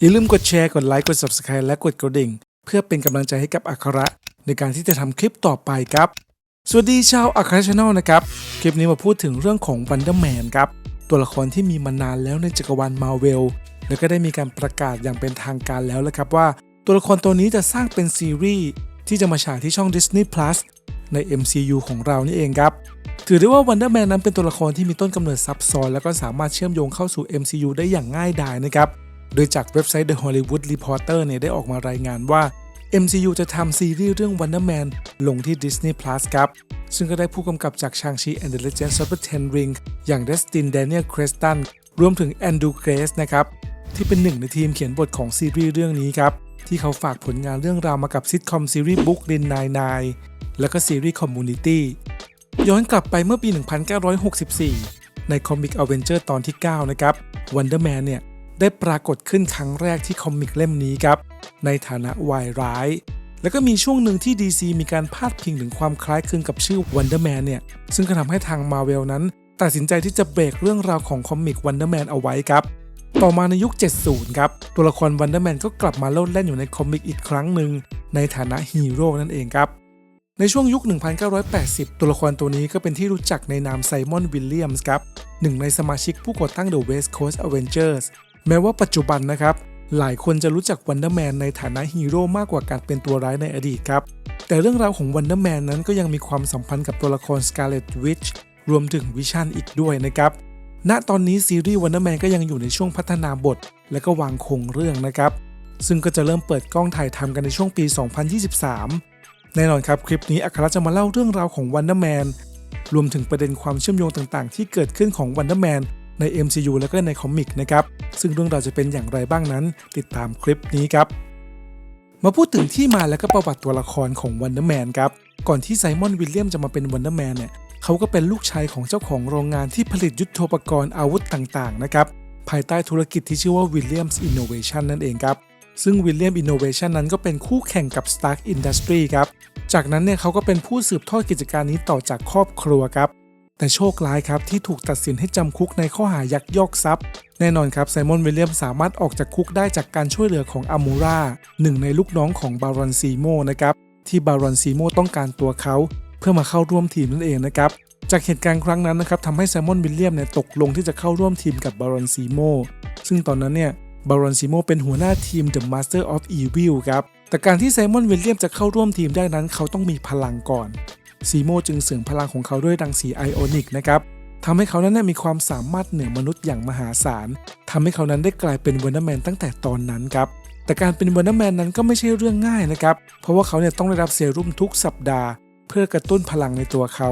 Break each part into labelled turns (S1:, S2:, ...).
S1: อย่าลืมกดแชร์ กดไลค์ กด Subscribe และกดกระดิ่ง เพื่อเป็นกำลังใจให้กับอัคระในการที่จะทำคลิปต่อไปครับ สวัสดีชาวอัคระชาแนลนะครับ คลิปนี้มาพูดถึงเรื่องของ Wonder Man ครับ ตัวละครที่มีมานานแล้วในจักรวาลมาเวล แล้วก็ได้มีการประกาศอย่างเป็นทางการแล้วละครับว่า ตัวละครตัวนี้จะสร้างเป็นซีรีส์ที่จะมาฉายที่ช่อง Disney Plus ใน MCU ของเรานี่เองครับ ถือได้ว่า Wonder Man นั้นเป็นตัวละครที่มีต้นกำเนิดซับซ้อน แล้วก็สามารถเชื่อมโยงเข้าสู่ MCU ได้อย่างง่ายดายนะครับ โดยจากเว็บไซต์ The Hollywood Reporter เนี่ยได้ออกมารายงานว่า MCU จะทำซีรีส์เรื่อง Wonder Man ลงที่ Disney Plus ครับ ซึ่งก็ได้ผู้กำกับจาก Shang-Chi and the Legend of the Ten Ring อย่าง Destin Daniel Creston รวมถึง Andrew Grace นะครับ ที่เป็นหนึ่งในทีมเขียนบทของซีรีส์เรื่องนี้ครับ ที่เขาฝากผลงานเรื่องราวมากับซิทคอมซีรีส์ Brooklyn Nine-Nine แล้วก็ซีรีส์ Community ย้อนกลับไปเมื่อปี 1964 ในคอมิก Avenger ตอนที่ 9 นะครับ Wonder Man เนี่ย ได้ปรากฏขึ้นครั้งแรกที่คอมิกเล่มนี้ครับในฐานะวายร้าย แล้วก็มีช่วงหนึ่งที่ DC มีการพาดพิงถึงความคล้ายคลึงกับชื่อ Wonder Man เนี่ยซึ่งก็ทำให้ทาง Marvel นั้น ตัดสินใจที่จะเบรกเรื่องราวของคอมิก Wonder Man เอาไว้ครับ ต่อมาในยุค 70 ครับ ตัวละคร Wonder Man ก็กลับมาโลดแล่นอยู่ในคอมิกอีกครั้งหนึ่งในฐานะฮีโร่นั่นเองครับในช่วงยุค 1980 ตัวละครตัวนี้ก็เป็นที่รู้จักในนามไซมอน วิลเลียมส์ครับหนึ่งในสมาชิกผู้ก่อตั้ง The West Coast Avengers แม้ว่าปัจจุบันนะครับ หลายคนจะรู้จัก Wonder Man ในฐานะฮีโร่มากกว่าการเป็นตัวร้ายในอดีตครับ แต่เรื่องราวของ Wonder Man นั้นก็ยังมีความสัมพันธ์กับตัวละคร Scarlet Witch รวมถึงวิชั่นอีกด้วยนะครับ ณ ตอนนี้ซีรีส์ Wonder Man ก็ยังอยู่ในช่วงพัฒนาบท และก็วางโครงเรื่องนะครับ ซึ่งก็จะเริ่มเปิดกล้องถ่ายทำกันในช่วงปี 2023 แน่นอนครับคลิปนี้อัครจะมาเล่าเรื่องราวของ Wonder Man รวมถึงประเด็นความเชื่อมโยงต่างๆ ที่เกิดขึ้นของ Wonder Man ใน MCU แล้วก็ในคอมิกนะครับ ซึ่งเรื่องราวจะเป็นอย่างไรบ้างนั้น ติดตามคลิปนี้ครับ มาพูดถึงที่มาและก็ประวัติตัวละครของ Wonder Man ครับ ก่อนที่ไซมอนวิลเลียมจะมาเป็น Wonder Man เนี่ยเขาก็เป็นลูกชายของเจ้าของโรงงานที่ผลิตยุทโธปกรณ์อาวุธต่างๆนะครับภายใต้ธุรกิจที่ชื่อว่า Williams Innovation นั่นเองครับ ซึ่ง William Innovation นั้นก็เป็นคู่แข่งกับ Stark Industry ครับ จากนั้นเนี่ยเขาก็เป็นผู้สืบทอดกิจการนี้ต่อจากครอบครัวครับ แต่โชคร้ายครับที่ถูกตัดสินให้จำคุกในข้อหายักยอกทรัพย์ แน่นอนครับไซมอนวิลเลียมสามารถออกจากคุกได้จากการช่วยเหลือของอามูราหนึ่งในลูกน้องของบารอนซีโมนะครับที่บารอนซีโมต้องการตัวเขาเพื่อมาเข้าร่วมทีมนั่นเองนะครับจากเหตุการณ์ครั้งนั้นนะครับทำให้ไซมอนวิลเลียมเนี่ยตกลงที่จะเข้าร่วมทีมกับบารอนซีโมซึ่งตอนนั้นเนี่ยบารอนซีโมเป็นหัวหน้าทีม The Master of Evil ครับแต่การที่ไซมอนวิลเลียมจะเข้าร่วมทีมได้นั้นเขาต้องมีพลังก่อน ซีโมจึงเสริมพลังของเขาด้วยรังสีไอออนิกนะครับทำให้เขานั้นมีความสามารถเหนือมนุษย์อย่างมหาศาลทำให้เขานั้นได้กลายเป็นวันเดอร์แมนตั้งแต่ตอนนั้นครับแต่การเป็นวันเดอร์แมนนั้นก็ไม่ใช่เรื่องง่ายนะครับ เพราะว่าเขาเนี่ยต้องได้รับเซรุ่มทุกสัปดาห์ เพื่อกระตุ้นพลังในตัวเขา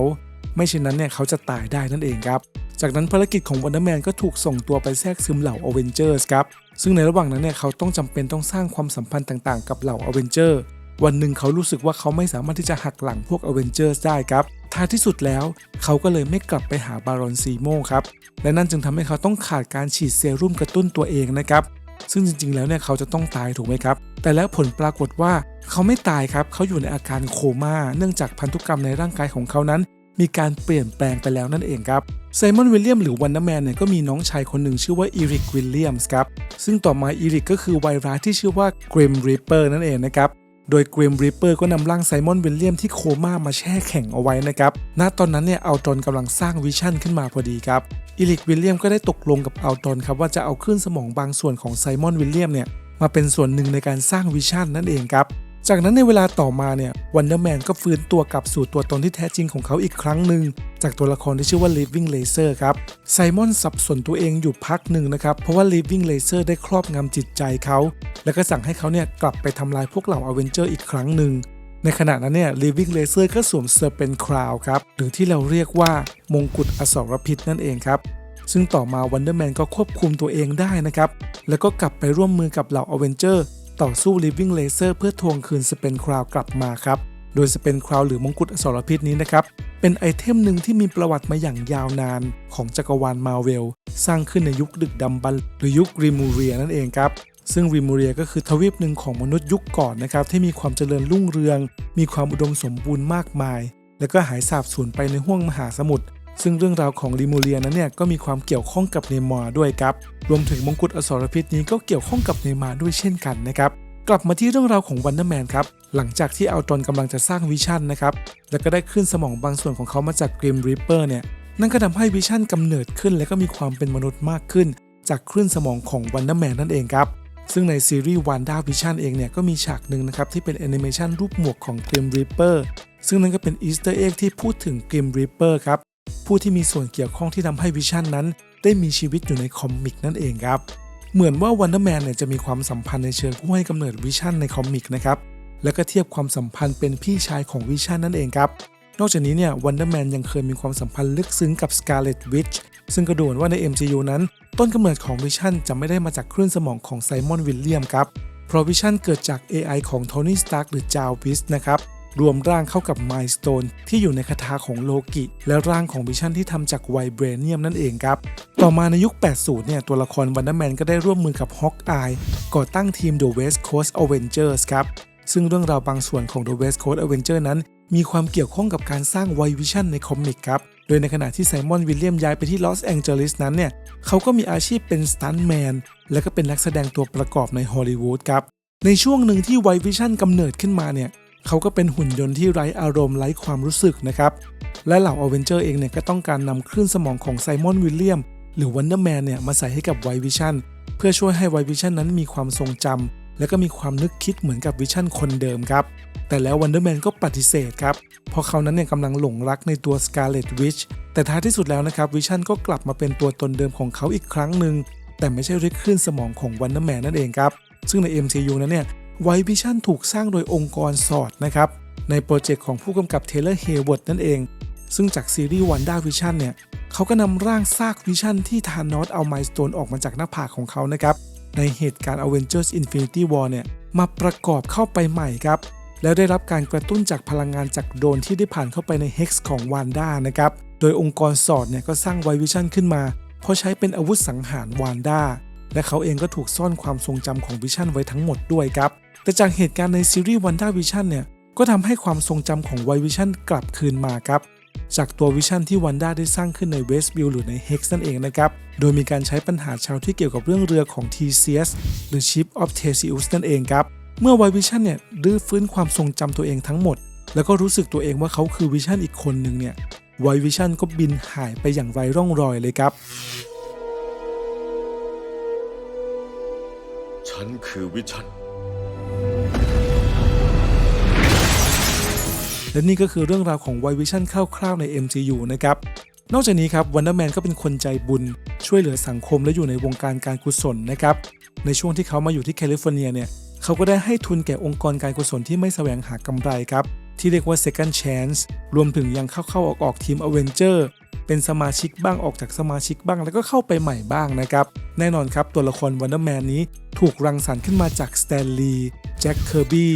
S1: ไม่เช่นนั้นเนี่ยเขาจะตายได้นั่นเองครับ จากนั้นภารกิจของวันเดอร์แมนก็ถูกส่งตัวไปแทรกซึมเหล่าอเวนเจอร์สครับ ซึ่งในระหว่างนั้นเนี่ยเขาต้องจำเป็นต้องสร้างความสัมพันธ์ต่างๆ กับเหล่าอเวนเจอร์ วันหนึ่งเขารู้สึกว่าเขาไม่สามารถที่จะหักหลังพวกอเวนเจอร์สได้ครับท้ายที่สุดแล้วเขาก็เลยไม่กลับไปหาบารอนซีโมครับ และนั่นจึงทำให้เขาต้องขาดการฉีดเซรุ่มกระตุ้นตัวเองนะครับ ซึ่งจริงๆ แล้วเนี่ยเขาจะต้องตายถูกไหมครับ แต่แล้วผลปรากฏว่าเขาไม่ตายครับ เขาอยู่ในอาการโคม่า เนื่องจากพันธุกรรมในร่างกายของเขานั้น มีการเปลี่ยนแปลงไปแล้วนั่นเองครับไซมอนวิลเลียมหรือวันเดอร์แมนเนี่ยก็มีน้องชายคนหนึ่งชื่อว่าอีริกวิลเลียมส์ครับ ซึ่งต่อมาอีริกก็คือไวรัสที่ชื่อว่าเกรมริปเปอร์นั่นเองนะครับ โดยเกรมริปเปอร์ก็นำร่างไซมอนวิลเลียมที่โคม่ามาแช่แข็งเอาไว้นะครับ ณ ตอนนั้นเนี่ยอัลตรอนกำลังสร้างวิชั่นขึ้นมาพอดีครับ อิลิกวิลเลียมก็ได้ตกลงกับอัลตรอนครับว่าจะเอาคลื่นสมองบางส่วนของไซมอนวิลเลียมเนี่ยมาเป็นส่วนหนึ่งในการสร้างวิชั่นนั่นเองครับ จากนั้นในเวลาต่อมาเนี่ยวันเดอร์แมนก็ฟื้นตัวกลับสู่ตัวตนที่แท้จริงของเขาอีกครั้งหนึ่ง จากตัวละครที่ชื่อว่า Living Laser ครับไซมอนสับสนตัวเองอยู่พักหนึ่งนะครับ เพราะว่า Living Laser ได้ครอบงำจิตใจเขา แล้วก็สั่งให้เขาเนี่ยกลับไปทำลายพวกเหล่าอเวนเจอร์อีกครั้งหนึ่ง ในขณะนั้นเนี่ย Living Laser ก็สวมเซอร์เป็นคราวครับหรือที่เราเรียกว่ามงกุฎอสรพิษนั่นเองครับซึ่งต่อมาวันเดอร์แมนก็ควบคุมตัวเองได้นะครับแล้วก็กลับไปร่วมมือกับเหล่าอเวนเจอร์ ต่อสู้ Living Laser เพื่อทวงคืนสเปนคราวกลับมาครับ โดยสเปนคราวหรือมงกุฎอสรพิษนี้นะครับ เป็นไอเทมหนึ่งที่มีประวัติมาอย่างยาวนานของจักรวาลมาเวล สร้างขึ้นในยุคดึกดำบรรพ์หรือยุคริมูเรียนั่นเองครับซึ่งริมูเรียก็คือทวีปหนึ่งของมนุษย์ยุคก่อนนะครับ ที่มีความเจริญรุ่งเรือง มีความอุดมสมบูรณ์มากมาย แล้วก็หายสาบสูญไปในห้วงมหาสมุทร ซึ่งเรื่องราวของลิมูเลียนั้นเนี่ยก็มีความเกี่ยวข้องกับเนมาร์ด้วยครับ รวมถึงมงกุฎอสรพิษนี้ก็เกี่ยวข้องกับเนมาร์ด้วยเช่นกันนะครับ กลับมาที่เรื่องราวของวันเดอร์แมนครับ หลังจากที่เอาตนกำลังจะสร้างวิชั่นนะครับ แล้วก็ได้ขึ้นสมองบางส่วนของเขามาจากกริมริปเปอร์เนี่ย นั่นก็ทำให้วิชั่นกำเนิดขึ้นและก็มีความเป็นมนุษย์มากขึ้น จากคลื่นสมองของวันเดอร์แมนนั่นเองครับ ซึ่งในซีรีส์วันด้าวิชั่นเองเนี่ยก็มีฉากหนึ่งนะครับที่เป็นแอนิเมชันรูปหมวกของกริมริปเปอร์ซึ่งนั่นก็เป็นอีสเตอร์เอ็กที่พูดถึงกริมริปเปอร์ครับ ผู้ที่มีส่วนเกี่ยวข้องที่ทำให้วิชั่นนั้น ได้มีชีวิตอยู่ในคอมิกนั่นเองครับ เหมือนว่าวันเดอร์แมนเนี่ยจะมีความสัมพันธ์ในเชิงผู้ให้กำเนิดวิชั่นในคอมิกนะครับ แล้วก็เทียบความสัมพันธ์เป็นพี่ชายของวิชั่นนั่นเองครับ นอกจากนี้เนี่ยวันเดอร์แมนยังเคยมีความสัมพันธ์ลึกซึ้งกับ Scarlet Witch ซึ่งกระดูนว่าใน MCU นั้น ต้นกำเนิดของวิชั่นจะไม่ได้มาจากคลื่นสมองของไซมอนวิลเลียมครับเพราะวิชั่นเกิดจาก AI ของโทนี่สตาร์กหรือจาวิสนะครับ รวมร่างเข้ากับไมล์สโตนที่อยู่ในคาถาของโลกิ และร่างของวิชั่นที่ทำจากไวเบรเนียมนั่นเองครับ ต่อมาในยุค 80 เนี่ย ตัวละครวันเดอร์แมนก็ได้ร่วมมือกับฮอกอายก่อตั้งทีม The West Coast Avengers ครับ ซึ่งเรื่องราวบางส่วนของ The West Coast Avenger นั้น มีความเกี่ยวข้องกับการสร้างไววิชั่นในคอมิกครับโดยในขณะที่ไซมอนวิลเลียมย้ายไปที่ลอสแองเจลิสนั้นเนี่ย เขาก็มีอาชีพเป็นสตันแมน และก็เป็นนักแสดงตัวประกอบในฮอลลีวูดครับ ในช่วงหนึ่งที่ไววิชั่นกำเนิดขึ้นมาเนี่ย เขาก็เป็นหุ่นยนต์ที่ไร้อารมณ์ไร้ความรู้สึกนะครับ และเหล่าอเวนเจอร์เองเนี่ยก็ต้องการนำคลื่นสมองของไซมอนวิลเลียมหรือวันเดอร์แมนเนี่ยมาใส่ให้กับไววิชั่นเพื่อช่วยให้ไววิชั่นนั้นมีความทรงจำและก็มีความนึกคิดเหมือนกับวิชั่นคนเดิมครับแต่แล้ววันเดอร์แมนก็ปฏิเสธครับ เพราะเขานั้นเนี่ยกำลังหลงรักในตัว Scarlet Witch แต่ท้ายที่สุดแล้วนะครับวิชั่นก็กลับมาเป็นตัวตนเดิมของเขาอีกครั้งหนึ่งแต่ไม่ใช่ด้วยคลื่นสมองของวันเดอร์แมนนั่นเองครับ ซึ่งใน MCU นั้นเนี่ย ไววิชั่นถูกสร้างโดยองค์กรสอดนะครับ ในโปรเจกต์ของผู้กำกับเทเลอร์เฮเวิร์ดนั่นเอง ซึ่งจากซีรีส์วันด้าวิชั่นเนี่ยเขาก็นำร่างซากวิชั่นที่ทานอสเอาไมสโตนออกมาจากหน้าผากของเขานะครับในเหตุการณ์ Avengers Infinity War เนี่ยมาประกอบเข้าไปใหม่ครับ แล้วได้รับการกระตุ้นจากพลังงานจากโดนที่ได้ผ่านเข้าไปใน Hex ของวานด้านะครับ โดยองค์กรสอดเนี่ยก็สร้างไววิชั่นขึ้นมา เพราะใช้เป็นอาวุธสังหารวานด้า และเขาเองก็ถูกซ่อนความทรงจำของวิชั่นไว้ทั้งหมดด้วยครับ แต่จากเหตุการณ์ในซีรีส์วันด้าวิชั่นเนี่ยก็ทำให้ความทรงจำของไววิชั่นกลับคืนมาครับ จากตัววิชั่นที่วันด้าได้สร้างขึ้นในเวสต์วิลหรือใน Hex นั่นเองนะครับ โดยมีการใช้ปัญหาชาวที่เกี่ยวกับเรื่องเรือของ TCS หรือ Ship of Theseus นั่นเองครับ เมื่อไววิชั่นเนี่ยรื้อฟื้นความทรงจำตัวเองทั้งหมด แล้วก็รู้สึกตัวเองว่าเขาคือวิชั่นอีกคนหนึ่งเนี่ยไววิชั่นก็บินหายไปอย่างไร้ร่องรอยเลยครับ
S2: ฉันคือวิชัน
S1: และนี่ก็คือเรื่องราวของไววิชั่นคร่าวๆใน MCU นะครับนอกจากนี้ครับวันเดอร์แมนก็เป็นคนใจบุญ ช่วยเหลือสังคมและอยู่ในวงการการกุศลนะครับในช่วงที่เขามาอยู่ที่แคลิฟอร์เนียเนี่ยเขาก็ได้ให้ทุนแก่องค์กรการกุศลที่ไม่แสวงหากำไรครับที่เรียกว่า Second Chance รวมถึงยังเข้าๆออกๆทีม Avenger เป็นสมาชิกบ้างออกจากสมาชิกบ้างแล้วก็เข้าไปใหม่บ้างนะครับ แน่นอนครับตัวละครวันเดอร์แมนนี้ถูกรังสรรค์ขึ้นมาจากสแตนลีย์ จ็คเคอร์บี้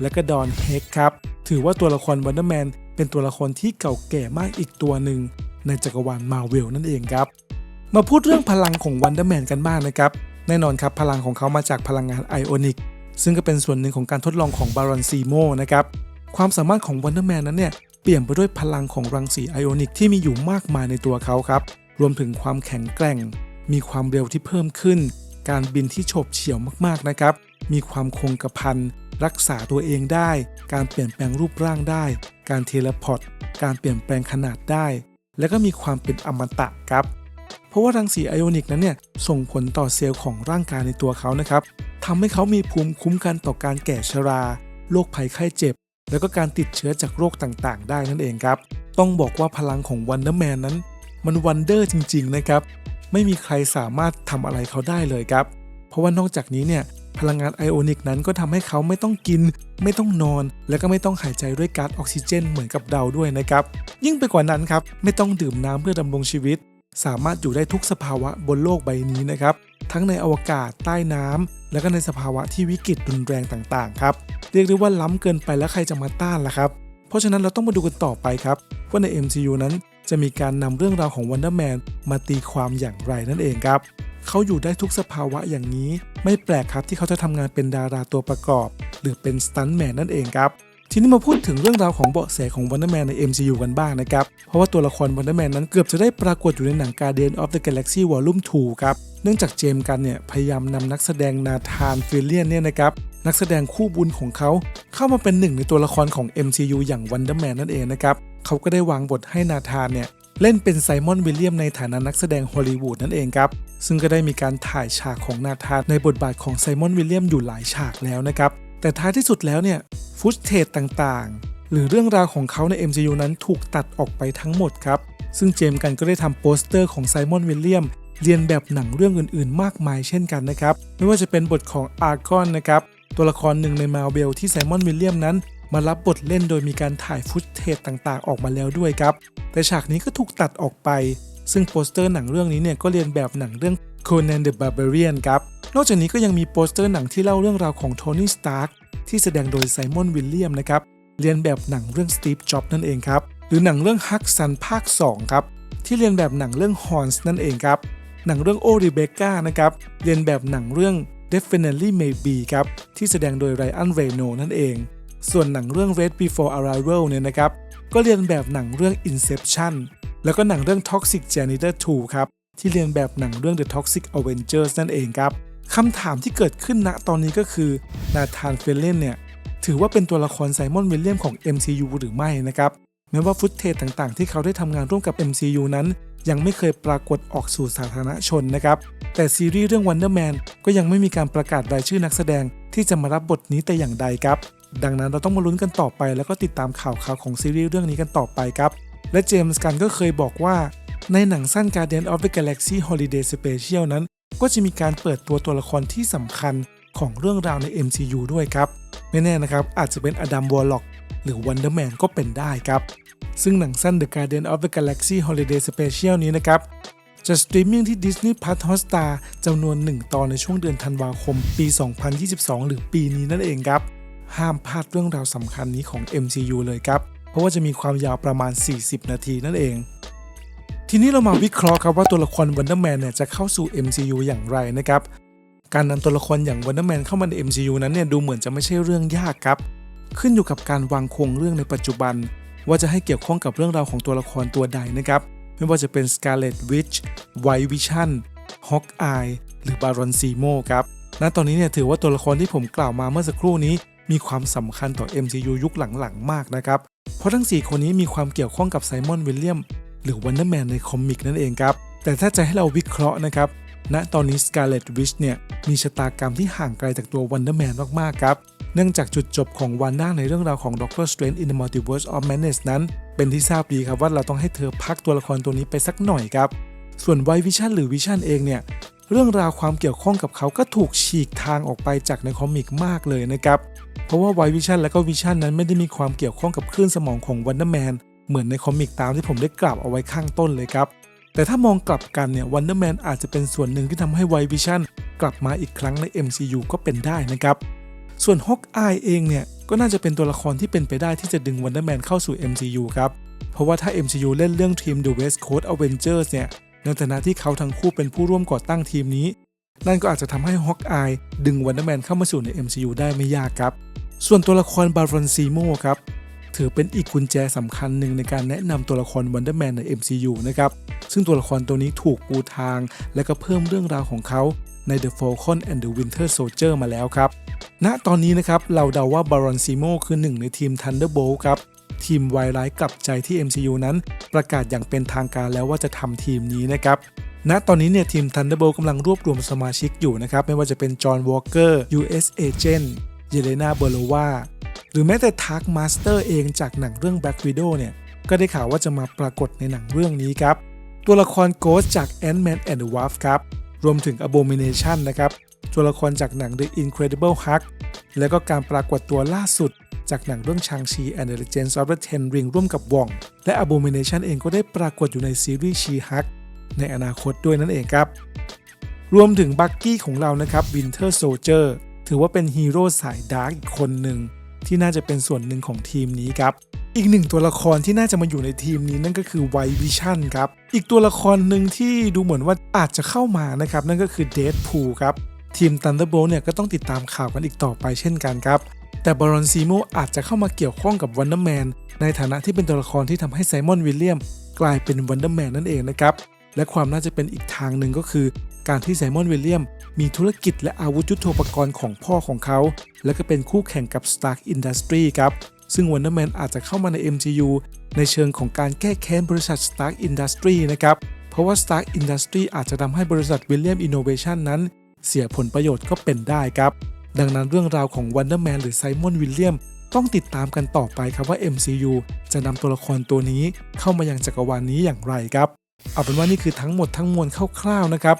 S1: และก็ดอนเฮกครับ ถือว่าตัวละครวันเดอร์แมนเป็นตัวละครที่เก่าแก่มากอีกตัวหนึ่ง ในจักรวาลมาเวลนั่นเองครับ มาพูดเรื่องพลังของวันเดอร์แมนกันบ้างนะครับ แน่นอนครับพลังของเขามาจากพลังงานไอออนิกซึ่งก็เป็นส่วนหนึ่งของการทดลองของบารอนซีโมนะครับความสามารถของวันเดอร์แมนนั้นเนี่ยเปลี่ยนไปด้วยพลังของรังสีไอออนิกที่มีอยู่มากมายในตัวเขาครับ รวมถึงความแข็งแกร่ง มีความเร็วที่เพิ่มขึ้น การบินที่โฉบเฉี่ยวมากๆนะครับ มีความคงกระพันรักษาตัวเองได้ การเปลี่ยนแปลงรูปร่างได้ การเทเลพอร์ตการเปลี่ยนแปลงขนาดได้ และก็มีความเป็นอมตะครับ เพราะว่ารังสีไอออนิกนั้นเนี่ยส่งผลต่อเซลล์ของร่างกายในตัวเขานะครับทำให้เขามีภูมิคุ้มกันต่อการแก่ชราโรคภัยไข้เจ็บ แล้วก็การติดเชื้อจากโรคต่างๆ ได้นั่นเองครับ ต้องบอกว่าพลังของวันเดอร์แมนนั้น มันวันเดอร์จริง ๆ นะครับ ไม่มีใครสามารถทำอะไรเขาได้เลยครับ เพราะว่านอกจากนี้เนี่ย พลังงานไอโอนิกนั้นก็ทำให้เขาไม่ต้องกิน ไม่ต้องนอน และก็ไม่ต้องหายใจด้วยก๊าซออกซิเจนเหมือนกับเราด้วยนะครับ ยิ่งไปกว่านั้นครับไม่ต้องดื่มน้ำเพื่อดำรงชีวิต สามารถอยู่ได้ทุกสภาวะบนโลกใบนี้นะครับ ทั้งในอวกาศใต้น้ำและก็ในสภาวะที่วิกฤตรุนแรงต่างๆครับเรียกได้ว่าล้ำเกินไปแล้วใครจะมาต้านล่ะครับ เพราะฉะนั้นเราต้องมาดูกันต่อไปครับว่าใน MCU นั้นจะมีการนำเรื่องราวของ Wonder Man มาตีความอย่างไรนั่นเองครับ เขาอยู่ได้ทุกสภาวะอย่างนี้ ไม่แปลกครับที่เขาจะทำงานเป็นดาราตัวประกอบ หรือเป็นสตันแมนนั่นเองครับทีนี้มาพูดถึงเรื่องราวของเบาะแสของ Wonder Man ใน MCU กันบ้างนะครับ เพราะว่าตัวละคร Wonder Man นั้นเกือบจะได้ปรากฏอยู่ในหนัง Guardian of the Galaxy Volume 2 ครับ เนื่องจากเจมส์กันเนี่ย พยายามนำนักแสดงนาธานฟิลเลียนเนี่ยนะครับ นักแสดงคู่บุญของเขา เข้ามาเป็นหนึ่งในตัวละครของ MCU อย่าง Wonder Man นั่นเองนะครับ เขาก็ได้วางบทให้นาธานเนี่ย เล่นเป็นไซมอนวิลเลียมในฐานะนักแสดงฮอลลีวูดนั่นเองครับ ซึ่งก็ได้มีการถ่ายฉากของนาธานในบทบาทของไซมอนวิลเลียมอยู่หลายฉากแล้วนะครับ แต่ท้ายที่สุดแล้วเนี่ยฟุตเทจต่างๆ หรือเรื่องราวของเขาใน MCU นั้นถูกตัดออกไปทั้งหมดครับ ซึ่งเจมส์กันก็ได้ทำโปสเตอร์ของไซมอนวิลเลียมเรียนแบบหนังเรื่องอื่นๆ มากมายเช่นกันนะครับ ไม่ว่าจะเป็นบทของอาร์กอนนะครับ ตัวละครหนึ่งในมาเบลที่ไซมอนวิลเลียมนั้น มารับบทเล่นโดยมีการถ่ายฟุตเทจต่างๆ ออกมาแล้วด้วยครับ แต่ฉากนี้ก็ถูกตัดออกไป ซึ่งโปสเตอร์หนังเรื่องนี้เนี่ยก็เรียนแบบหนังเรื่อง Conan the Barbarian ครับ นอกจากนี้ก็ยังมีโปสเตอร์หนังที่เล่าเรื่องราวของโทนี่สตาร์กที่แสดงโดยไซมอนวิลเลียมนะครับเรียนแบบหนังเรื่อง Steve Jobs นั่นเองครับ หรือหนังเรื่องฮักซันภาค 2 ครับ ที่เรียนแบบหนังเรื่อง Horns นั่นเองครับ หนังเรื่องโอริเบกานะครับ เรียนแบบหนังเรื่อง Definitely Maybe ครับ ที่แสดงโดยไรอันเรโนนั่นเอง ส่วนหนังเรื่อง Red Before Arrival เนี่ยนะครับ ก็เรียนแบบหนังเรื่อง Inception แล้วก็หนังเรื่อง Toxic Janitor 2 ครับ ที่เรียนแบบหนังเรื่อง The Toxic Avengers นั่นเองครับคำถามที่เกิดขึ้นณตอนนี้ก็คือนาธานเฟลเลนเนี่ย ถือว่าเป็นตัวละครไซมอนวิลเลียมของ MCU หรือไม่นะครับแม้ว่าฟุตเทจต่างๆ ที่เขาได้ทำงานร่วมกับ MCU นั้น ยังไม่เคยปรากฏออกสู่สาธารณชนนะครับ แต่ซีรีส์เรื่อง Wonder Man ก็ยังไม่มีการประกาศรายชื่อนักแสดงที่จะมารับบทนี้แต่อย่างใดครับ ดังนั้นเราต้องมาลุ้นกันต่อไป แล้วก็ติดตามข่าวข่าวของซีรีส์เรื่องนี้กันต่อไปครับ และเจมส์กันก็เคยบอกว่า ในหนังสั้น Guardian of the Galaxy Holiday Special นั้น ก็จะมีการเปิดตัวตัวละครที่สำคัญของเรื่องราวใน MCU ด้วยครับ ไม่แน่นะครับ อาจจะเป็นอดัมวอลล็อกหรือ Wonder Man ก็เป็นได้ครับ ซึ่งหนังสั้น The Guardian of the Galaxy Holiday Special นี้นะครับจะสตรีมมิ่งที่ Disney Plus Hotstar จำนวน 1 ตอนในช่วงเดือนธันวาคมปี 2022 หรือปีนี้นั่นเองครับ ห้ามพลาดเรื่องราวสำคัญนี้ของ MCU เลยครับ เพราะว่าจะมีความยาวประมาณ 40 นาทีนั่นเอง ทีนี้เรามาวิเคราะห์ครับว่าตัวละคร Wonder Man เนี่ยจะเข้าสู่ MCU อย่างไรนะครับ การนำตัวละครอย่าง Wonder Man เข้ามาใน MCU นั้นเนี่ยดูเหมือนจะไม่ใช่เรื่องยากครับ ขึ้นอยู่กับการวางโครงเรื่องในปัจจุบัน ว่าจะให้เกี่ยวข้องกับเรื่องราวของตัวละครตัวใดนะครับไม่ว่าจะเป็น Scarlet Witch White Vision Hawkeye หรือ Baron Zemo ครับณตอนนี้เนี่ยถือว่าตัวละครที่ผมกล่าวมาเมื่อสักครู่นี้ มีความสำคัญต่อ MCU ยุคหลังๆ มากนะครับ เพราะทั้ง 4 คนนี้มีความเกี่ยวข้องกับไซมอนวิลเลียมหรือ Wonder Man ในคอมิกนั่นเองครับ แต่ถ้าจะให้เราวิเคราะห์นะครับณตอนนี้ Scarlet Witch เนี่ยมีชะตากรรมที่ห่างไกลจากตัว Wonder Man มากๆครับ เนื่องจากจุดจบของวานด้าในเรื่องราวของ Doctor Strange in the Multiverse of Madness นั้น เป็นที่ทราบดีครับว่าเราต้องให้เธอพักตัวละครตัวนี้ไปสักหน่อยครับส่วน White Vision หรือ Vision เองเนี่ย เรื่องราวความเกี่ยวข้องกับเขาก็ถูกฉีกทางออกไปจากในคอมิกมากเลยนะครับ เพราะว่า White Vision และก็ Vision นั้นไม่ได้มีความเกี่ยวข้องกับคลื่นสมองของ Wonder Man เหมือนในคอมิกตามที่ผมได้กล่าวเอาไว้ข้างต้นเลยครับ แต่ถ้ามองกลับกันเนี่ย Wonder Man อาจจะเป็นส่วนหนึ่งที่ทำให้ White Vision กลับมาอีกครั้งใน MCU ก็เป็นได้นะครับ ส่วน Hawkeye เองเนี่ยก็น่าจะเป็นตัวละครที่เป็นไปได้ที่จะดึง Wonder Man เข้าสู่ MCU ครับ เพราะว่าถ้า MCU เล่นเรื่องทีม The West Coast Avengers เนี่ย ในฐานะที่เขาทั้งคู่เป็นผู้ร่วมก่อตั้งทีมนี้ นั่นก็อาจจะทำให้ Hawkeye ดึง Wonder Man เข้ามาสู่ใน MCU ได้ไม่ยากครับ ส่วนตัวละคร Baron Zemo ครับถือเป็นอีกกุญแจสำคัญหนึ่งในการแนะนำตัวละคร Wonder Man ใน MCU นะครับซึ่งตัวละครตัวนี้ถูกปูทาง และก็เพิ่มเรื่องราวของเขาใน The Falcon and the Winter Soldier มาแล้วครับ ณ ตอนนี้นะครับ เราเดาว่า Baron Zemo คือหนึ่งในทีม Thunderbolt ครับ ทีมไวายร้ายกลับใจที่ MCU นั้น ประกาศอย่างเป็นทางการแล้วว่าจะทำทีมนี้นะครับณตอนนี้เนี่ยทีม Thunderbolt กำลังรวบรวมสมาชิกอยู่นะครับ ไม่ว่าจะเป็นจอห์นวอลเกอร์ US Agent เยเลนาเบโลวาหรือแม้แต่ทาร์กมาสเตอร์เองจากหนังเรื่อง Black Widow เนี่ย ก็ได้ข่าวว่าจะมาปรากฏในหนังเรื่องนี้ครับ ตัวละคร Ghost จาก Ant-Man and the Wasp ครับ รวมถึง Abomination นะครับ ตัวละครจากหนัง The Incredible Hulk แล้วก็การปรากฏตัวล่าสุด จากหนังเรื่อง Shang-Chi and the Legends of the Ten Ring ร่วมกับวอง และ Abomination เองก็ได้ปรากฏอยู่ในซีรีส์ She-Hulk ในอนาคตด้วยนั่นเองครับ รวมถึงบักกี้ของเรานะครับ Winter Soldier ถือว่าเป็นฮีโร่สายดาร์กอีกคนหนึ่งที่น่าจะเป็นส่วนหนึ่งของทีมนี้ครับอีกหนึ่งตัวละครที่น่าจะมาอยู่ในทีมนี้นั่นก็คือ White Vision ครับ อีกตัวละครหนึ่งที่ดูเหมือนว่าอาจจะเข้ามานะครับ นั่นก็คือ Deadpool ครับ ทีม Thunderbolt เนี่ยก็ต้องติดตามข่าวกันอีกต่อไปเช่นกันครับ แต่บรอนซีโมอาจจะเข้ามาเกี่ยวข้องกับวันเดอร์แมนในฐานะที่เป็นตัวละครที่ทำให้ไซมอนวิลเลียมกลายเป็นวันเดอร์แมนนั่นเองนะครับ และความน่าจะเป็นอีกทางหนึ่งก็คือ การที่ไซมอนวิลเลียมมีธุรกิจและอาวุธยุโทโธปกรณ์ของพ่อของเขา และก็เป็นคู่แข่งกับ Stark Industry ครับซึ่ง Wonder Man อาจจะเข้ามาใน MCU ในเชิงของการแก้แค้นบริษัท Stark Industry นะครับ เพราะว่า Stark Industry อาจจะทำให้บริษัท William Innovation นั้น เสียผลประโยชน์ก็เป็นได้ครับ ดังนั้นเรื่องราวของ Wonder Man หรือไซมอนวิลเลียมต้องติดตามกันต่อไปครับว่า MCU จะนำตัวละครตัวนี้เข้ามายังจักรวาลนี้อย่างไรครับ เอาเป็นว่านี่คือทั้งหมดทั้งมวลคร่าวๆนะครับ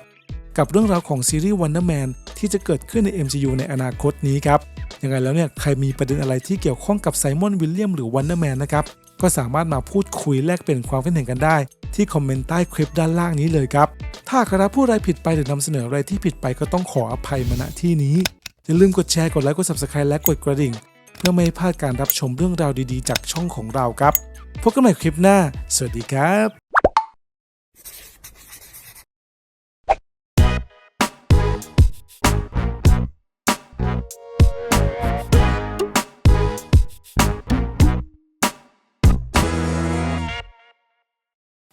S1: กับเรื่องราวของซีรีส์ Wonder Man ที่จะเกิดขึ้นใน MCU ในอนาคตนี้ครับยังไงแล้วเนี่ยใครมีประเด็นอะไรที่เกี่ยวข้องกับไซมอนวิลเลียมหรือ Wonder Man นะครับก็สามารถมาพูดคุยแลกเปลี่ยนความคิดเห็นกันได้ ที่คอมเมนต์ใต้คลิปด้านล่างนี้เลยครับ ถ้าใครพูดอะไรผิดไปหรือนำเสนออะไรที่ผิดไปก็ต้องขออภัยมาณที่นี้ อย่าลืมกดแชร์ กดไลค์ กด subscribe และกดกระดิ่ง เพื่อไม่ให้พลาดการรับชมเรื่องราวดีๆ จากช่องของเราครับ พบกันใหม่คลิปหน้า สวัสดีครับ